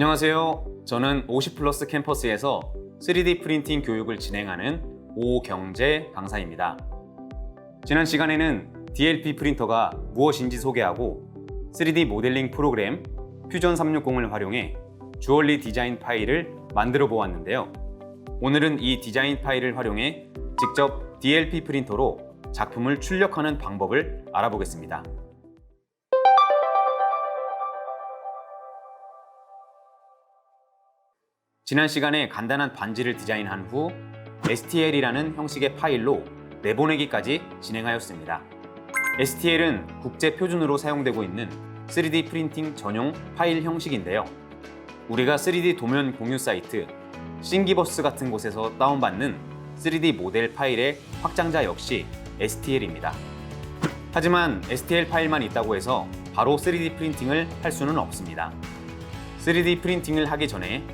안녕하세요. 저는 50 플러스 캠퍼스에서 3D 프린팅 교육을 진행하는 오경재 강사입니다. 지난 시간에는 DLP 프린터가 무엇인지 소개하고 3D 모델링 프로그램 퓨전 360을 활용해 주얼리 디자인 파일을 만들어 보았는데요. 오늘은 이 디자인 파일을 활용해 직접 DLP 프린터로 작품을 출력하는 방법을 알아보겠습니다. 지난 시간에 간단한 반지를 디자인한 후 STL이라는 형식의 파일로 내보내기까지 진행하였습니다. STL은 국제 표준으로 사용되고 있는 3D 프린팅 전용 파일 형식인데요. 우리가 3D 도면 공유 사이트 싱기버스 같은 곳에서 다운받는 3D 모델 파일의 확장자 역시 STL입니다. 하지만 STL 파일만 있다고 해서 바로 3D 프린팅을 할 수는 없습니다. 3D 프린팅을 하기 전에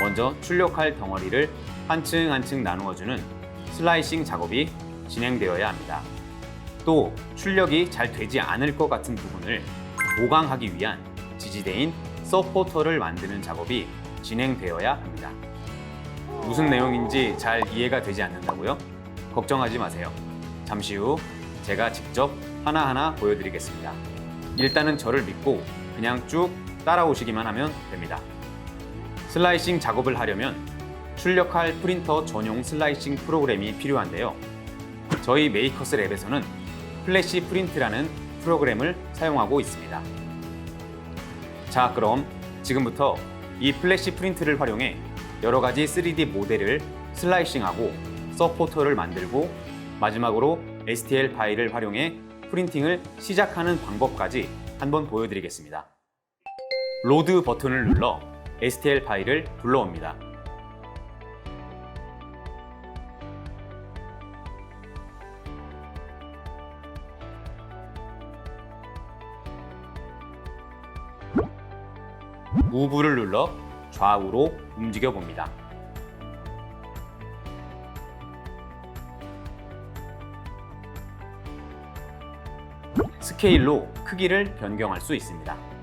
먼저 출력할 덩어리를 한층 한층 나누어주는 슬라이싱 작업이 진행되어야 합니다. 또 출력이 잘 되지 않을 것 같은 부분을 보강하기 위한 지지대인 서포터를 만드는 작업이 진행되어야 합니다. 무슨 내용인지 잘 이해가 되지 않는다고요? 걱정하지 마세요. 잠시 후 제가 직접 하나하나 보여드리겠습니다. 일단은 저를 믿고 그냥 쭉 따라오시기만 하면 됩니다. 슬라이싱 작업을 하려면 출력할 프린터 전용 슬라이싱 프로그램이 필요한데요. 저희 메이커스 랩에서는 플래시 프린트라는 프로그램을 사용하고 있습니다. 자, 그럼 지금부터 이 플래시 프린트를 활용해 여러 가지 3D 모델을 슬라이싱하고 서포터를 만들고 마지막으로 STL 파일을 활용해 프린팅을 시작하는 방법까지 한번 보여드리겠습니다. 로드 버튼을 눌러 STL 파일을 불러옵니다. 무브를 눌러 좌우로 움직여 봅니다. 스케일로 크기를 변경할 수 있습니다.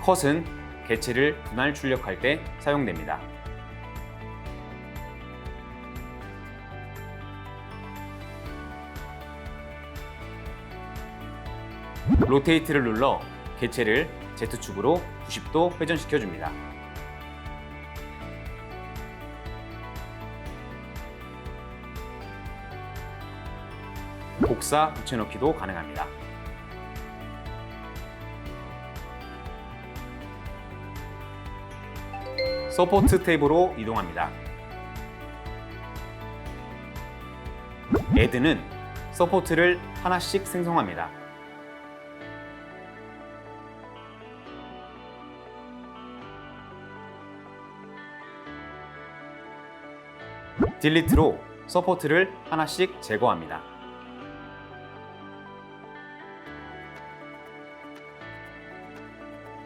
컷은 개체를 분할 출력할 때 사용됩니다. 로테이트를 눌러 개체를 Z축으로 90도 회전시켜 줍니다. 복사 붙여넣기도 가능합니다. 서포트 탭으로 이동합니다. 애드는 서포트를 하나씩 생성합니다. 딜리트로 서포트를 하나씩 제거합니다.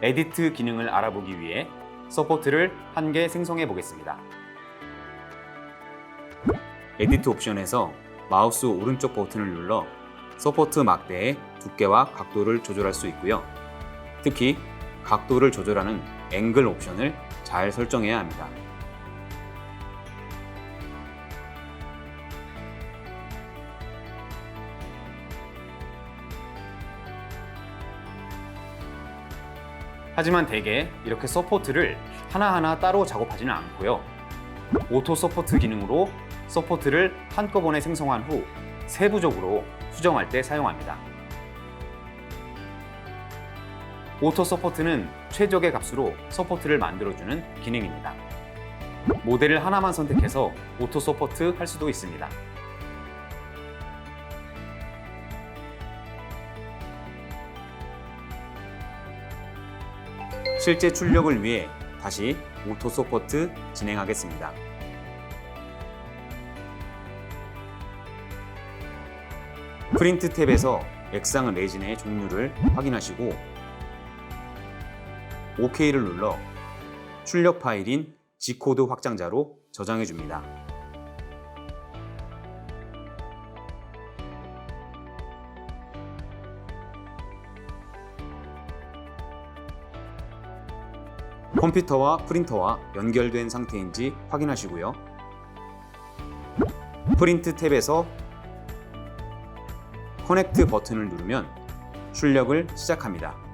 에디트 기능을 알아보기 위해 서포트를 한 개 생성해 보겠습니다. 에디트 옵션에서 마우스 오른쪽 버튼을 눌러 서포트 막대의 두께와 각도를 조절할 수 있고요. 특히 각도를 조절하는 앵글 옵션을 잘 설정해야 합니다. 하지만 대개 이렇게 서포트를 하나하나 따로 작업하지는 않고요. 오토 서포트 기능으로 서포트를 한꺼번에 생성한 후 세부적으로 수정할 때 사용합니다. 오토 서포트는 최적의 값으로 서포트를 만들어주는 기능입니다. 모델을 하나만 선택해서 오토 서포트 할 수도 있습니다. 실제 출력을 위해 다시 오토 서포트 진행하겠습니다. 프린트 탭에서 액상 레진의 종류를 확인하시고 OK를 눌러 출력 파일인 G코드 확장자로 저장해 줍니다. 컴퓨터와 프린터와 연결된 상태인지 확인하시고요. 프린트 탭에서 커넥트 버튼을 누르면 출력을 시작합니다.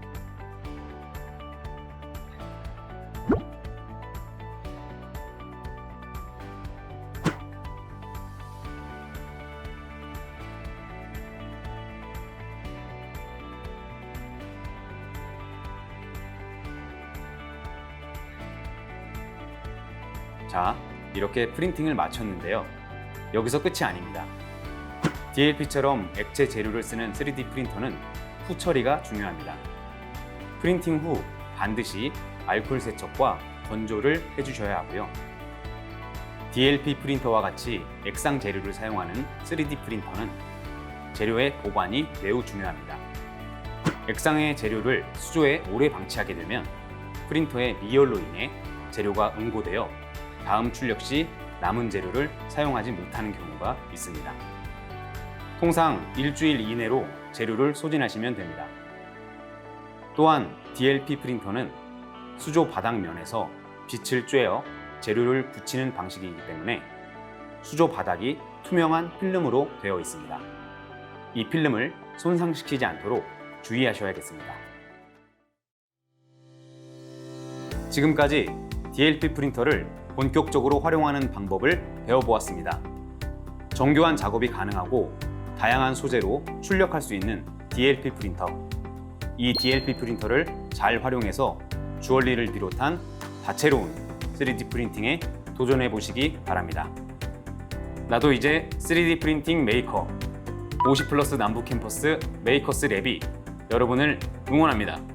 자, 이렇게 프린팅을 마쳤는데요. 여기서 끝이 아닙니다. DLP처럼 액체 재료를 쓰는 3D 프린터는 후 처리가 중요합니다. 프린팅 후 반드시 알코올 세척과 건조를 해주셔야 하고요. DLP 프린터와 같이 액상 재료를 사용하는 3D 프린터는 재료의 보관이 매우 중요합니다. 액상의 재료를 수조에 오래 방치하게 되면 프린터의 미열로 인해 재료가 응고되어 다음 출력 시 남은 재료를 사용하지 못하는 경우가 있습니다. 통상 일주일 이내로 재료를 소진하시면 됩니다. 또한 DLP 프린터는 수조 바닥면에서 빛을 쬐어 재료를 붙이는 방식이기 때문에 수조 바닥이 투명한 필름으로 되어 있습니다. 이 필름을 손상시키지 않도록 주의하셔야겠습니다. 지금까지 DLP 프린터를 본격적으로 활용하는 방법을 배워보았습니다. 정교한 작업이 가능하고 다양한 소재로 출력할 수 있는 DLP 프린터. 이 DLP 프린터를 잘 활용해서 주얼리를 비롯한 다채로운 3D 프린팅에 도전해 보시기 바랍니다. 나도 이제 3D 프린팅 메이커 50 플러스 남부 캠퍼스 메이커스 랩이 여러분을 응원합니다.